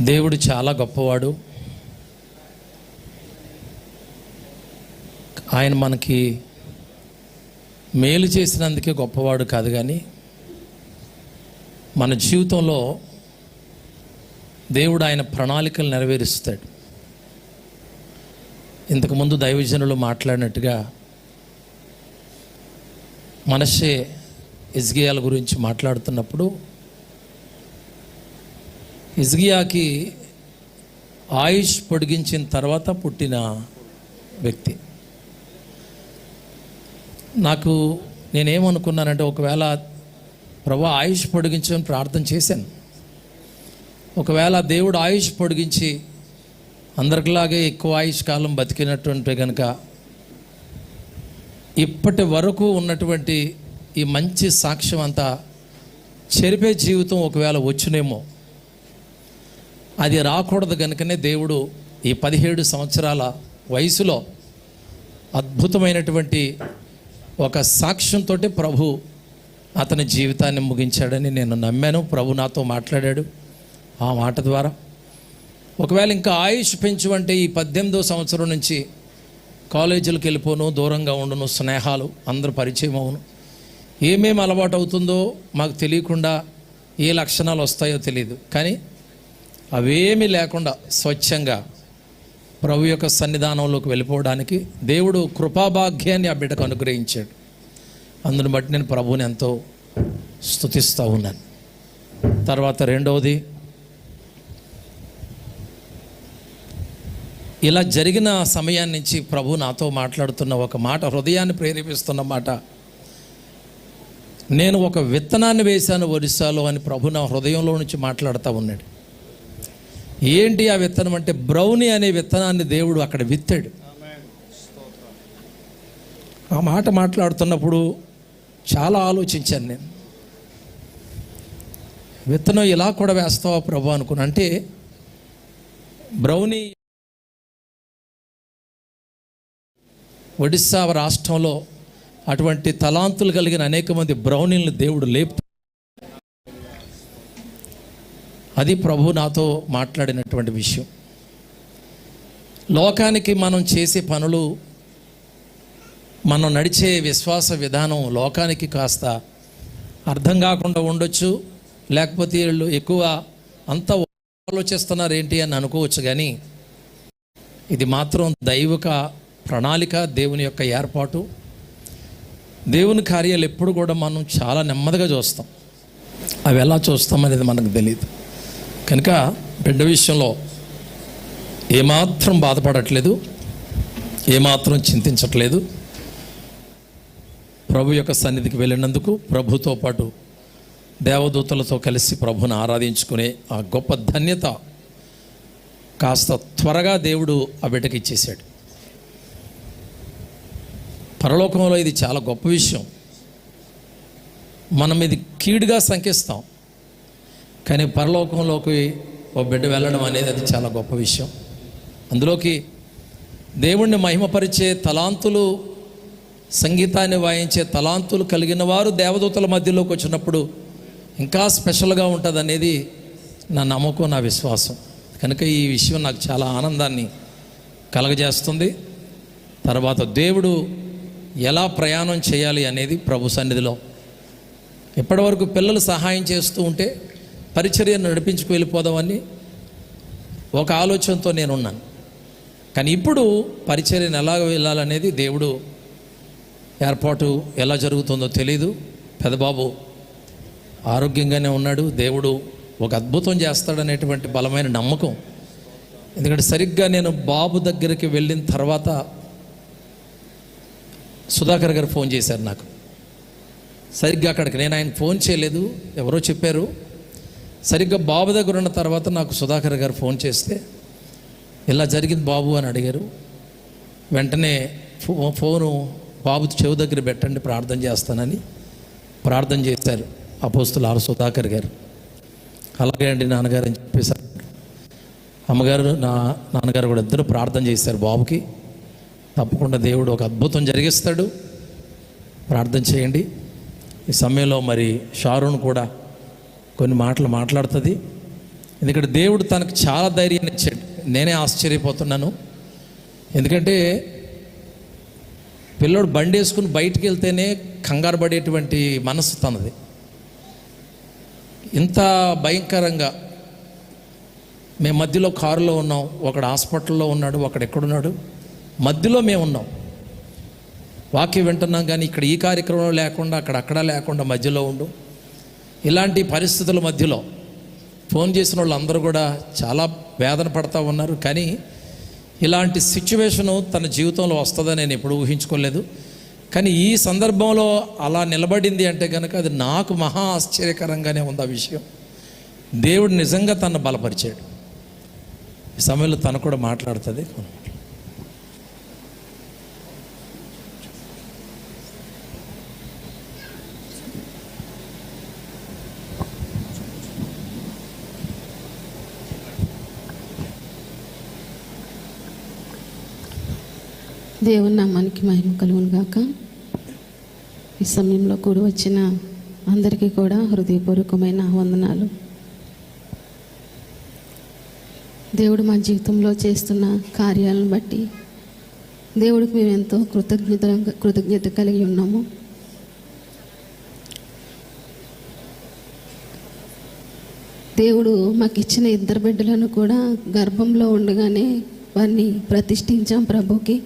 దేవుడు చాలా గొప్పవాడు. ఆయన మనకి మేలు చేసినందుకే గొప్పవాడు కాదు కానీ మన జీవితంలో దేవుడు ఆయన ప్రణాళికలు నెరవేరుస్తాడు. ఇంతకుముందు దైవజనులు మాట్లాడినట్టుగా మనషే ఇజ్గియాల గురించి మాట్లాడుతున్నప్పుడు ఇజ్గియాకి ఆయుష్ పొడిగించిన తర్వాత పుట్టిన వ్యక్తి. నాకు నేనేమనుకున్నానంటే ఒకవేళ ప్రభు ఆయుష్ పొడిగించమని ప్రార్థన చేశాను. ఒకవేళ దేవుడు ఆయుష్ పొడిగించి అందరికిలాగే ఎక్కువ ఆయుష్ కాలం బతికినటువంటి కనుక ఇప్పటి వరకు ఉన్నటువంటి ఈ మంచి సాక్ష్యం అంతా చెరిపే జీవితం ఒకవేళ వచ్చునేమో. అది రాకూడదు కనుకనే దేవుడు ఈ పదిహేడు సంవత్సరాల వయసులో అద్భుతమైనటువంటి ఒక సాక్ష్యంతో ప్రభు అతని జీవితాన్ని ముగించాడని నేను నమ్మాను. ప్రభు నాతో మాట్లాడాడు ఆ మాట ద్వారా. ఒకవేళ ఇంకా ఆయుష్ పెంచు అంటే ఈ పద్దెనిమిదో సంవత్సరం నుంచి కాలేజీలకు వెళ్ళిపోను దూరంగా ఉండును స్నేహాలు అందరూ పరిచయం అవును. ఏమేమి అలవాటు అవుతుందో మాకు తెలియకుండా ఏ లక్షణాలు వస్తాయో తెలియదు కానీ అవేమి లేకుండా స్వచ్ఛంగా ప్రభు యొక్క సన్నిధానంలోకి వెళ్ళిపోవడానికి దేవుడు కృపాభాగ్యాన్ని ఆ బిడ్డకు అనుగ్రహించాడు. అందుని బట్టి నేను ప్రభువుని ఎంతో స్తుతిస్తూ ఉన్నాను. తర్వాత రెండవది ఇలా జరిగిన సమయాన్ని నుంచి ప్రభు నాతో మాట్లాడుతున్న ఒక మాట హృదయాన్ని ప్రేరేపిస్తున్న మాట. నేను ఒక విత్తనాన్ని వేశాను ఒరిస్సాలో అని ప్రభు నా హృదయంలో నుంచి మాట్లాడుతూ ఉన్నాడు. ఏంటి ఆ విత్తనం అంటే బ్రౌనీ అనే విత్తనాన్ని దేవుడు అక్కడ విత్తాడు. ఆ మాట మాట్లాడుతున్నప్పుడు చాలా ఆలోచించాను నేను. విత్తనం ఇలా కూడా వేస్తావా ప్రభు అనుకున్నా. అంటే బ్రౌనీ ఒడిస్సా రాష్ట్రంలో అటువంటి తలాంతులు కలిగిన అనేక మంది బ్రౌనీలను దేవుడు లేపు అది ప్రభు నాతో మాట్లాడినటువంటి విషయం. లోకానికి మనం చేసే పనులు మనం నడిచే విశ్వాస విధానం లోకానికి కాస్త అర్థం కాకుండా ఉండొచ్చు. లేకపోతే వీళ్ళు ఎక్కువ అంత ఆలోచిస్తున్నారు ఏంటి అని అనుకోవచ్చు కానీ ఇది మాత్రం దైవిక ప్రణాళిక దేవుని యొక్క ఏర్పాటు. దేవుని కార్యాలు ఎప్పుడు కూడా మనం చాలా నెమ్మదిగా చూస్తాం. అవి ఎలా చూస్తాం అనేది మనకు తెలియదు కనుక బిడ్డ విషయంలో ఏమాత్రం బాధపడట్లేదు ఏమాత్రం చింతించట్లేదు. ప్రభు యొక్క సన్నిధికి వెళ్ళినందుకు ప్రభుతో పాటు దేవదూతలతో కలిసి ప్రభుని ఆరాధించుకునే ఆ గొప్ప ధన్యత కాస్త త్వరగా దేవుడు ఆ బిడ్డకి ఇచ్చేశాడు. పరలోకంలో ఇది చాలా గొప్ప విషయం. మనం ఇది కీడుగా సంకేస్తాం. కానీ పరలోకంలోకి ఓ బిడ్డ వెళ్ళడం అనేది అది చాలా గొప్ప విషయం. అందులోకి దేవుణ్ణి మహిమపరిచే తలాంతులు సంగీతాన్ని వాయించే తలాంతులు కలిగిన వారు దేవదూతల మధ్యలోకి వచ్చినప్పుడు ఇంకా స్పెషల్గా ఉంటుంది అనేది నా నమ్మకం నా విశ్వాసం. కనుక ఈ విషయం నాకు చాలా ఆనందాన్ని కలగజేస్తుంది. తర్వాత దేవుడు ఎలా ప్రయాణం చేయాలి అనేది ప్రభు సన్నిధిలో. ఇప్పటివరకు పిల్లలు సహాయం చేస్తూ ఉంటే పరిచర్యను నడిపించుకు వెళ్ళిపోదామని ఒక ఆలోచనతో నేనున్నాను. కానీ ఇప్పుడు పరిచర్యను ఎలా వెళ్ళాలనేది దేవుడు ఏర్పాటు ఎలా జరుగుతుందో తెలీదు. పెదబాబు ఆరోగ్యంగానే ఉన్నాడు. దేవుడు ఒక అద్భుతం చేస్తాడనేటువంటి బలమైన నమ్మకం. ఎందుకంటే సరిగ్గా నేను బాబు దగ్గరికి వెళ్ళిన తర్వాత సుధాకర్ గారు ఫోన్ చేశారు నాకు. సరిగ్గా అక్కడికి నేను ఆయన ఫోన్ చేయలేదు. ఎవరో చెప్పారు సరిగ్గా బాబు దగ్గర ఉన్న తర్వాత నాకు సుధాకర్ గారు ఫోన్ చేస్తే ఇలా జరిగింది బాబు? అని అడిగారు. వెంటనే ఫో ఫోను బాబు చెవు దగ్గర పెట్టండి ప్రార్థన చేస్తానని ప్రార్థన చేశారు అపోస్తులు ఆరు సుధాకర్ గారు. అలాగే అండి నాన్నగారు అని చెప్పేశారు అమ్మగారు నా నాన్నగారు కూడా ఇద్దరు ప్రార్థన చేశారు బాబుకి. తప్పకుండా దేవుడు ఒక అద్భుతం జరిగిస్తాడు. ప్రార్థన చేయండి. ఈ సమయంలో మరి షారూన్ కూడా కొన్ని మాటలు మాట్లాడుతుంది. ఎందుకంటే దేవుడు తనకు చాలా ధైర్యాన్ని ఇచ్చాడు. నేనే ఆశ్చర్యపోతున్నాను. ఎందుకంటే పిల్లోడు బండి వేసుకుని బయటికి వెళ్తేనే కంగారు పడేటువంటి మనసు తనది. ఇంత భయంకరంగా మేము మధ్యలో కారులో ఉన్నాం. ఒకడు హాస్పిటల్లో ఉన్నాడు ఒకడు ఎక్కడున్నాడు. మధ్యలో మేము ఉన్నాం. వాక్యం వింటున్నాం కానీ ఇక్కడ ఈ కార్యక్రమం లేకుండా అక్కడ అక్కడ లేకుండా మధ్యలో ఉండు. ఇలాంటి పరిస్థితుల మధ్యలో ఫోన్ చేసిన వాళ్ళు అందరూ కూడా చాలా వేదన పడతా ఉన్నారు. కానీ ఇలాంటి సిచ్యువేషను తన జీవితంలో వస్తుందని నేను ఎప్పుడు ఊహించుకోలేదు. కానీ ఈ సందర్భంలో అలా నిలబడింది అంటే కనుక అది నాకు మహా ఆశ్చర్యకరంగానే ఉంది ఆ విషయం. దేవుడు నిజంగా తను బలపరిచాడు. ఈ సమయంలో తను కూడా మాట్లాడుతుంది. దేవుని నామానికి మహిమ కలుగును గాక. ఈ సమయంలో కూడి వచ్చిన అందరికీ కూడా హృదయపూర్వకమైన వందనాలు. దేవుడు మా జీవితంలో చేస్తున్న కార్యాలను బట్టి దేవుడికి మేము ఎంతో కృతజ్ఞత కృతజ్ఞత కలిగి ఉన్నాము. దేవుడు మాకు ఇచ్చిన ఇద్దరు బిడ్డలను కూడా గర్భంలో ఉండగానే వారిని ప్రతిష్ఠించాం ప్రభుకి.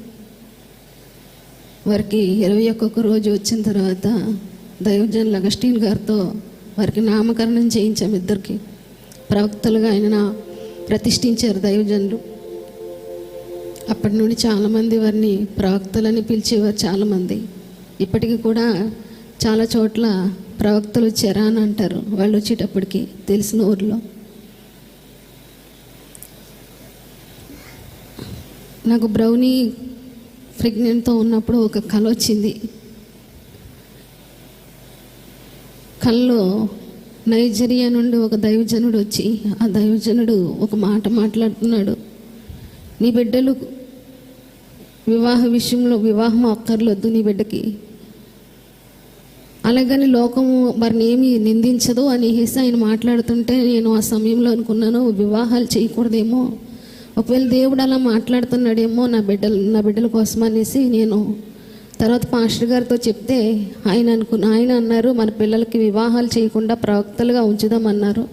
వారికి ఇరవై ఒక్కొక్క రోజు వచ్చిన తర్వాత దైవజన్ అగస్టీన్ గారితో వారికి నామకరణం చేయించాం ఇద్దరికి. ప్రవక్తలుగా ఆయన ప్రతిష్ఠించారు దైవజనులు. అప్పటి నుండి చాలామంది వారిని ప్రవక్తలని పిలిచేవారు చాలామంది. ఇప్పటికీ కూడా చాలా చోట్ల ప్రవక్తలు చెరా అని అంటారు. వాళ్ళు వచ్చేటప్పటికి తెలిసిన ఊర్లో. నాకు బ్రౌనీ ప్రెగ్నెంట్తో ఉన్నప్పుడు ఒక కళ వచ్చింది. కల్లో నైజీరియా నుండి ఒక దైవజనుడు వచ్చి ఆ దైవజనుడు ఒక మాట మాట్లాడుతున్నాడు. నీ బిడ్డలు వివాహ విషయంలో వివాహం అక్కర్లొద్దు నీ బిడ్డకి. అలాగని లోకము వారిని ఏమి నిందించదు అనేసి ఆయన మాట్లాడుతుంటే నేను ఆ సమయంలో అనుకున్నాను వివాహాలు చేయకూడదేమో. ఒకవేళ దేవుడు అలా మాట్లాడుతున్నాడేమో నా బిడ్డలు నా బిడ్డల కోసం అనేసి నేను తర్వాత పాస్టర్ గారితో చెప్తే ఆయన అనుకు ఆయన అన్నారు మన పిల్లలకి వివాహాలు చేయకుండా ప్రవక్తలుగా ఉంచుదామన్నారు.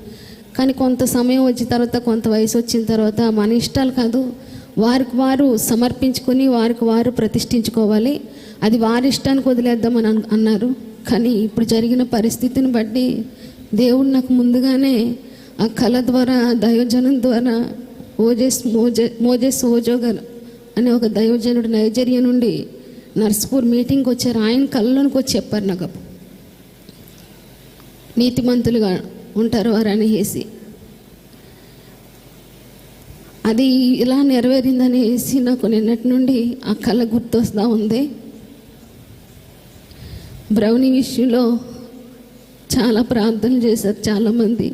కానీ కొంత సమయం వచ్చిన తర్వాత కొంత వయసు వచ్చిన తర్వాత మన ఇష్టాలు కాదు వారికి వారు సమర్పించుకొని వారికి వారు ప్రతిష్ఠించుకోవాలి. అది వారి ఇష్టానికి వదిలేద్దామని అన్నారు. కానీ ఇప్పుడు జరిగిన పరిస్థితిని బట్టి దేవుడు నాకు ముందుగానే ఆ కళ ద్వారా దయోజనం ద్వారా ఓజెస్ మోజే మోజెస్ ఓజో అనే ఒక దైవజనుడు నైజీరియా నుండి నర్స్పూర్ మీటింగ్కి వచ్చారు. ఆయన కళ్ళలోనికి వచ్చి చెప్పారు నాకు నీతిమంతులుగా ఉంటారు వారు అనేసి అది ఇలా నెరవేరిందనేసి నాకు నిన్నటి నుండి ఆ కళ గుర్తొస్తూ ఉంది. బ్రౌని విషయంలో చాలా ప్రార్థనలు చేశారు చాలామంది.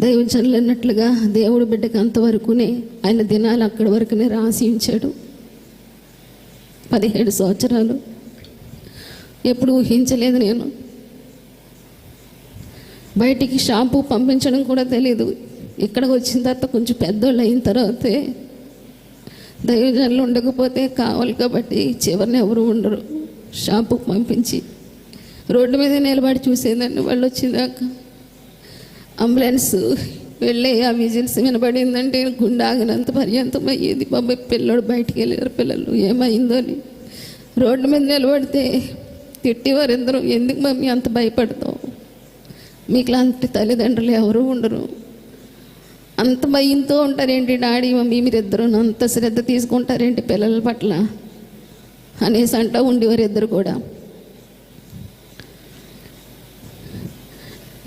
దైవజనులు అన్నట్లుగా దేవుడు బిడ్డకి అంతవరకునే ఆయన దినాలు అక్కడి వరకునే రాసి ఉంచాడు. పదిహేడు సంవత్సరాలు. ఎప్పుడు ఊహించలేదు నేను. బయటికి షాంపూ పంపించడం కూడా తెలియదు ఇక్కడికి వచ్చిన తర్వాత కొంచెం పెద్దోళ్ళు అయిన తర్వాతే దైవజనులు ఉండకపోతే కావాలి కాబట్టి చివరిని ఎవరు ఉండరు. షాంపు పంపించి రోడ్డు మీద నిలబడి చూసేదాన్ని వాళ్ళు వచ్చిందాక. అంబులెన్స్ వెళ్ళే ఆ విజిల్స్ వినబడిందంటే గుండె ఆగినంత పర్యంతం అయ్యేది బాబాయ్ పిల్లడు బయటికి వెళ్ళారు పిల్లలు ఏమైందో అని. రోడ్డు మీద నిలబడితే తిట్టేవారు ఎందరూ ఎందుకు మమ్మీ అంత భయపడతావు? మీకు లాంటి తల్లిదండ్రులు ఎవరూ ఉండరు. అంత భయంతో ఉంటారేంటి డాడీ? మమ్మీ మీరిద్దరు అంత శ్రద్ధ తీసుకుంటారేంటి పిల్లల పట్ల? అనేసి అంటూ ఉండేవారు ఇద్దరు కూడా.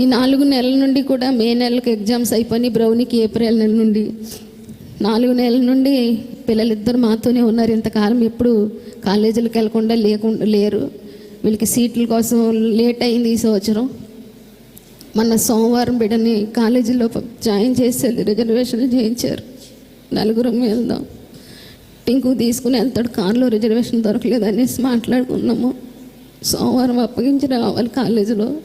ఈ నాలుగు నెలల నుండి కూడా మే నెలకు ఎగ్జామ్స్ అయిపోయి బ్రౌనికి ఏప్రిల్ నెల నుండి. నాలుగు నెలల నుండి పిల్లలిద్దరు మాతోనే ఉన్నారు. ఇంతకాలం ఎప్పుడు కాలేజీలకు వెళ్ళకుండా లేకుండా లేరు. వీళ్ళకి సీట్ల కోసం లేట్ అయింది ఈ సంవత్సరం. మొన్న సోమవారం బిడ్డని కాలేజీలో జాయిన్ చేసేది రిజర్వేషన్ చేయించారు. నలుగురం వెళ్దాం. టింకు తీసుకుని వెళ్తాడు. కారులో రిజర్వేషన్ దొరకలేదు అనేసి మాట్లాడుకున్నాము. సోమవారం అప్పగించి రావాలి కాలేజీలో.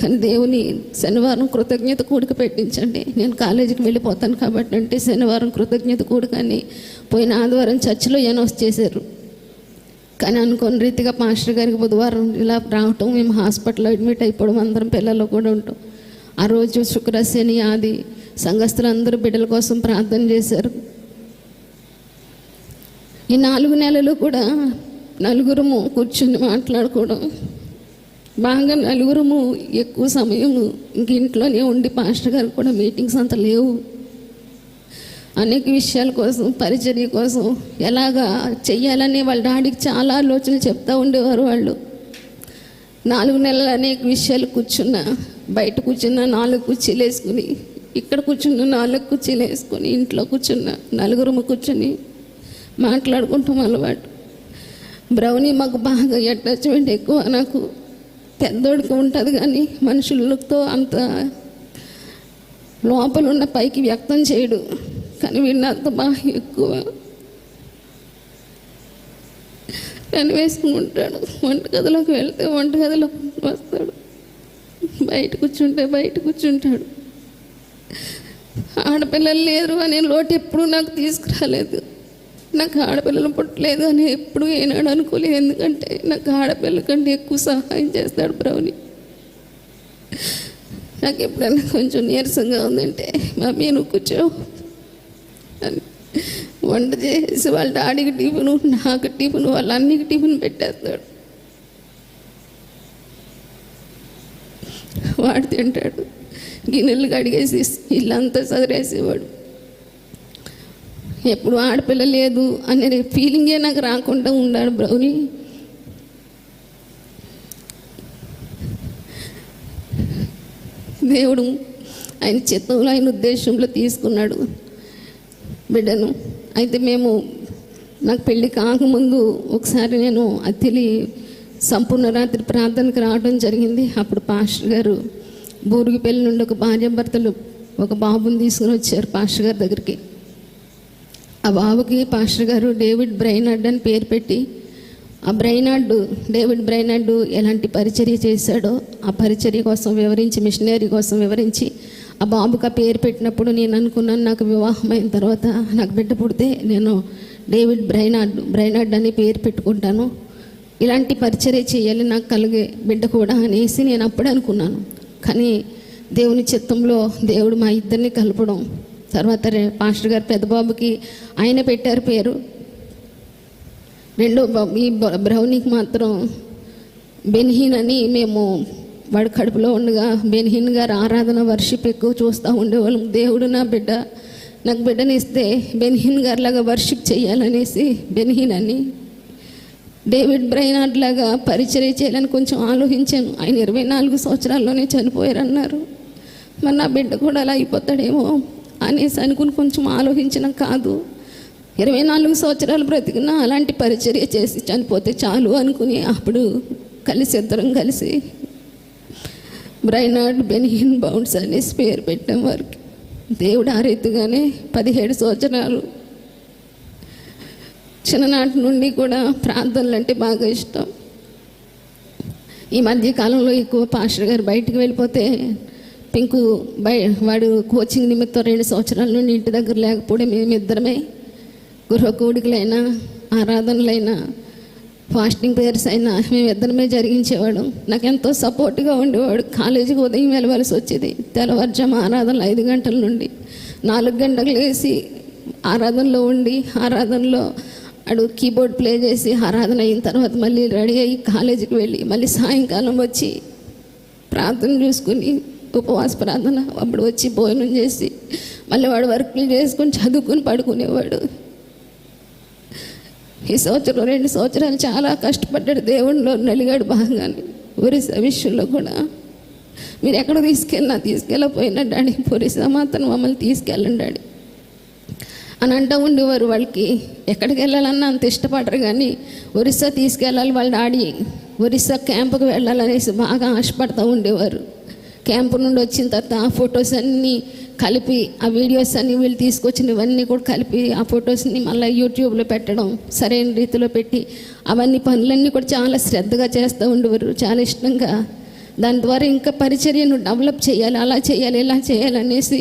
కానీ దేవుని శనివారం కృతజ్ఞత కూడిక పెట్టించండి. నేను కాలేజీకి వెళ్ళిపోతాను కాబట్టి అంటే శనివారం కృతజ్ఞత కూడిక అని పోయిన ఆదివారం చర్చిలో అనౌన్స్ చేశారు. కానీ అనుకోని రీతిగా పాస్టర్ గారికి బుధవారం ఇలా రావటం మేము హాస్పిటల్లో అడ్మిట్ అయిపోవడం అందరం పిల్లలు కూడా ఉంటాం. ఆ రోజు శుక్రశని ఆది సంఘస్థులు అందరూ బిడ్డల కోసం ప్రార్థన చేశారు. ఈ నాలుగు నెలలు కూడా నలుగురము కూర్చుని మాట్లాడుకోవడం బాగా నలుగురము ఎక్కువ సమయం ఇంక ఇంట్లోనే ఉండి పాస్టర్ గారు కూడా మీటింగ్స్ అంత లేవు. అనేక విషయాల కోసం పరిచర్య కోసం ఎలాగా చెయ్యాలని వాళ్ళ డాడీకి చాలా ఆలోచనలు చెప్తూ ఉండేవారు వాళ్ళు. నాలుగు నెలలు అనేక విషయాలు కూర్చున్నా బయట కూర్చున్న నాలుగు కుర్చీలు వేసుకుని ఇక్కడ కూర్చున్న నాలుగు కుర్చీలు వేసుకొని ఇంట్లో కూర్చున్న నలుగురు కూర్చుని మాట్లాడుకుంటాం అలవాటు. బ్రౌనీ మాకు బాగా అటాచ్మెంట్ ఎక్కువ నాకు. పెద్దోడికి ఉంటుంది కానీ మనుషులతో అంత లోపల ఉన్న పైకి వ్యక్తం చేయడు. కానీ వీడిని అంత బాగా ఎక్కువ కానీ వేసుకుంటాడు వంటగదిలోకి వెళ్తే వంటగదిలో వస్తాడు. బయట కూర్చుంటే బయట కూర్చుంటాడు. ఆడపిల్లలు లేరు అనే లోటు ఎప్పుడూ నాకు తీసుకురాలేదు. నాకు ఆడపిల్లలు పుట్టలేదు అని ఎప్పుడు ఏనాడు అనుకోలేదు. ఎందుకంటే నాకు ఆడపిల్ల కంటే ఎక్కువ సహాయం చేస్తాడు ప్రవణి నాకు ఎప్పుడైనా కొంచెం నీరసంగా ఉందంటే మమ్మీ నువ్వు కూర్చో అని. వంట చేసి వాళ్ళ డాడీకి టిఫిన్ నాకు టిఫిన్ వాళ్ళ అన్నికి టిఫిన్ పెట్టేస్తాడు. వాడు తింటాడు. గిన్నెలు కడిగేసి ఇల్లంతా చదిరేసేవాడు ఎప్పుడు ఆడపిల్ల లేదు అనే ఫీలింగే నాకు రాకుండా ఉన్నాడు బ్రౌని. దేవుడు ఆయన చిత్తంలో ఆయన ఉద్దేశంలో తీసుకున్నాడు బిడ్డను. అయితే మేము నాకు పెళ్ళి కాకముందు ఒకసారి నేను అతిలి సంపూర్ణ రాత్రి ప్రార్థనకు రావడం జరిగింది. అప్పుడు పాస్టర్ గారు బూరుగుపల్లి నుండి ఒక భార్యభర్తలు ఒక బాబుని తీసుకుని వచ్చారు పాస్టర్ గారి దగ్గరికి. ఆ బాబుకి పాస్టర్ గారు డేవిడ్ బ్రైనార్డ్ అని పేరు పెట్టి ఆ బ్రైనార్డు డేవిడ్ బ్రైనార్డు ఎలాంటి పరిచర్య చేశాడో ఆ పరిచర్య కోసం వివరించి మిషనరీ కోసం వివరించి ఆ బాబుకి ఆ పేరు పెట్టినప్పుడు నేను అనుకున్నాను నాకు వివాహం అయిన తర్వాత నాకు బిడ్డ పుడితే నేను డేవిడ్ బ్రైనార్డ్ బ్రైనార్డ్ అని పేరు పెట్టుకుంటాను. ఇలాంటి పరిచర్య చేయాలి నాకు కలిగే బిడ్డ కూడా అనేసి నేను అప్పుడే అనుకున్నాను. కానీ దేవుని చిత్తంలో దేవుడు మా ఇద్దరిని కలపడం తర్వాత పాస్టర్ గారు పెద్ద బాబుకి ఆయన పెట్టారు పేరు. రెండో బాబు ఈ బ- బ్రౌనీకి మాత్రం బెన్హీన్ అని మేము వాడి కడుపులో ఉండగా బెన్హీన్ గారు ఆరాధన వర్షిప్ ఎక్కువ చూస్తూ ఉండేవాళ్ళం. దేవుడు నా బిడ్డ నాకు బిడ్డనిస్తే బెన్హీన్ గారిలాగా వర్షిప్ చేయాలనేసి బెన్హీన్ అని డేవిడ్ బ్రైనార్డ్ లాగా పరిచర్య చేయాలని కొంచెం ఆలోచించాను. ఆయన ఇరవై నాలుగు సంవత్సరాల్లోనే చనిపోయారన్నారు. మరి నా బిడ్డ కూడా అలా అయిపోతాడేమో. అనేసి అనుకుని కొంచెం ఆలోచించిన కాదు. ఇరవై నాలుగు సంవత్సరాలు బ్రతికినా అలాంటి పరిచర్య చేసి చనిపోతే చాలు అనుకుని అప్పుడు కలిసి ఇద్దరం కలిసి బ్రైనాడ్ బెనిహిన్ బౌండ్స్ అనేసి పేరు పెట్టాం వారికి. దేవుడు ఆ రీతిగానే పదిహేడు సంవత్సరాలు చిన్ననాటి నుండి కూడా ప్రార్థనలు అంటే బాగా ఇష్టం. ఈ మధ్యకాలంలో ఎక్కువ పాస్టర్ గారు బయటికి వెళ్ళిపోతే పింకు బయ వాడు కోచింగ్ నిమిత్తం రెండు సంవత్సరాల నుండి ఇంటి దగ్గర లేకపోవడం మేమిద్దరమే గృహకూడికలైనా ఆరాధనలైనా ఫాస్టింగ్ ప్రేయర్స్ అయినా మేమిద్దరమే జరిగించేవాడు నాకు ఎంతో సపోర్ట్గా ఉండేవాడు. కాలేజీకి ఉదయం వెళ్ళవలసి వచ్చేది. తెల్లవారుజాము ఆరాధనలు ఐదు గంటల నుండి. నాలుగు గంటలు వేసి ఆరాధనలో ఉండి ఆరాధనలో అడు కీబోర్డ్ ప్లే చేసి ఆరాధన అయిన తర్వాత మళ్ళీ రెడీ అయ్యి కాలేజీకి వెళ్ళి మళ్ళీ సాయంకాలం వచ్చి ప్రార్థన చూసుకుని ఉపవాస ప్రార్థన అప్పుడు వచ్చి భోజనం చేసి మళ్ళీ వాడు వర్కులు చేసుకుని చదువుకుని పడుకునేవాడు. ఈ సంవత్సరం రెండు సంవత్సరాలు చాలా కష్టపడ్డాడు. దేవుడిలో నలిగాడు బాగానే. ఒరిస్సా విషయంలో కూడా. మీరు ఎక్కడ తీసుకెళ్ళినా తీసుకెళ్ళకపోయినా డాడీ ఒరిస్సా మాత్రం మమ్మల్ని తీసుకెళ్ళండి డాడీ. అని అంటూ ఉండేవారు వాళ్ళకి. ఎక్కడికి వెళ్ళాలన్నా అంత ఇష్టపడరు కానీ ఒరిస్సా తీసుకెళ్ళాలి వాళ్ళ డాడీ. ఒరిస్సా క్యాంపుకి వెళ్ళాలనేసి బాగా ఆశపడుతూ ఉండేవారు. క్యాంపు నుండి వచ్చిన తర్వాత ఆ ఫొటోస్ అన్నీ కలిపి ఆ వీడియోస్ అన్నీ వీళ్ళు తీసుకొచ్చినవన్నీ కూడా కలిపి ఆ ఫొటోస్ని మళ్ళీ యూట్యూబ్లో పెట్టడం సరైన రీతిలో పెట్టి అవన్నీ పనులన్నీ కూడా చాలా శ్రద్ధగా చేస్తూ ఉండేవారు. చాలా ఇష్టంగా. దాని ద్వారా ఇంకా పరిచర్యను డెవలప్ చేయాలి అలా చేయాలి ఇలా చేయాలి అనేసి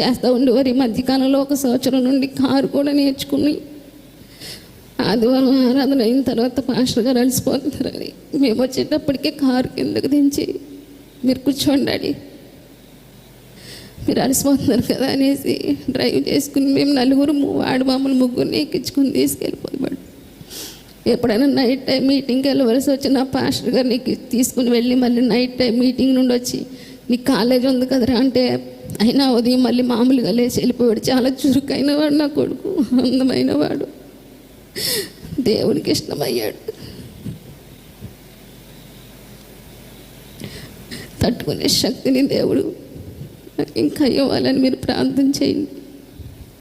చేస్తూ ఉండేవారు. ఈ మధ్యకాలంలో ఒక సంవత్సరం నుండి కారు కూడా నేర్చుకుని ఆదివారం ఆరాధన అయిన తర్వాత పాస్టర్ గారు అలసిపోతున్నారని మేము వచ్చేటప్పటికే కారు కిందకు దించి మీరు కూర్చోండి డాడీ మీరు అలసిపోతున్నారు కదా అనేసి డ్రైవ్ చేసుకుని మేము నలుగురు వాడు మమ్మల్ని ముగ్గురిని ఎక్కించుకుని తీసుకెళ్ళిపోయాడు ఎప్పుడైనా నైట్ టైం మీటింగ్కి వెళ్ళవలసి వచ్చిన పాస్టర్ గారు నీకు తీసుకుని వెళ్ళి మళ్ళీ నైట్ టైం మీటింగ్ నుండి వచ్చి నీకు కాలేజ్ ఉంది కదరా అంటే అయినా ఉదయం మళ్ళీ మామూలుగా లేచి వెళ్ళిపోయాడు. చాలా చురుకైన వాడు నా కొడుకు అందమైన వాడు. దేవునికి ఇష్టమయ్యాడు. తట్టుకునే శక్తిని దేవుడు ఇంకా ఇవ్వాలని మీరు ప్రార్థన చేయండి.